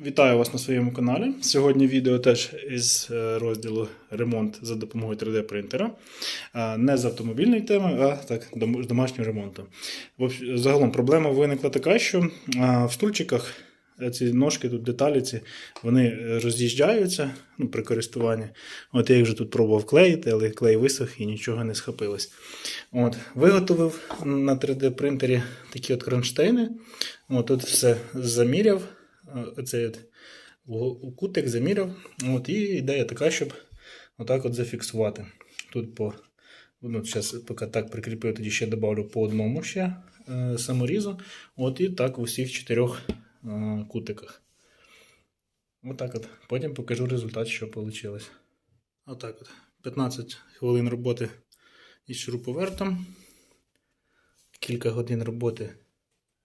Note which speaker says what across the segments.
Speaker 1: Вітаю вас на своєму каналі. Сьогодні відео теж із е, розділу ремонт за допомогою 3D принтера. Е, Не з автомобільної теми, а так з домашнього ремонту. Загалом проблема виникла така, що е, в стульчиках ці ножки, тут деталі, ці, вони роз'їжджаються ну, при користуванні. От я їх вже тут пробував клеїти, але клей висох і нічого не схопилось. От, виготовив на 3D принтері такі от кронштейни. От тут все заміряв. Е, Оцей от у кутик заміряв. От, і ідея така, щоб отак от зафіксувати. Тут по. Ну, зараз поки так прикріпив, тоді ще добавлю по одному ще е, саморізу. От і так в усіх чотирьох е, кутиках. Отак от. Потім покажу результат, що вийшло. Отак от. 15 хвилин роботи із шуруповертом. Кілька годин роботи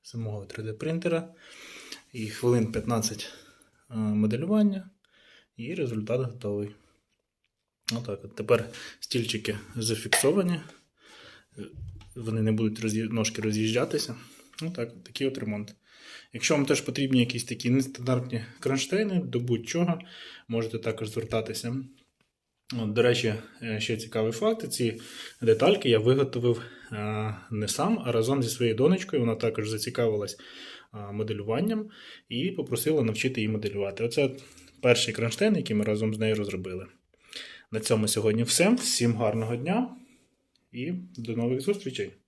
Speaker 1: самого 3D принтера. І хвилин 15 е, моделювання. І результат готовий. Отак. От. Тепер стільчики зафіксовані. Вони не будуть роз'ї... ножки роз'їжджатися. Отак, от, такий от ремонт. Якщо вам теж потрібні якісь такі нестандартні кронштейни до будь-чого, можете також звертатися. До речі, е, ще цікавий факт: ці детальки я виготовив е, не сам, а разом зі своєю донечкою. Вона також зацікавилась моделюванням і попросила навчити її моделювати. Оце перший кронштейн, який ми разом з нею розробили. На цьому сьогодні все. Всім гарного дня і до нових зустрічей!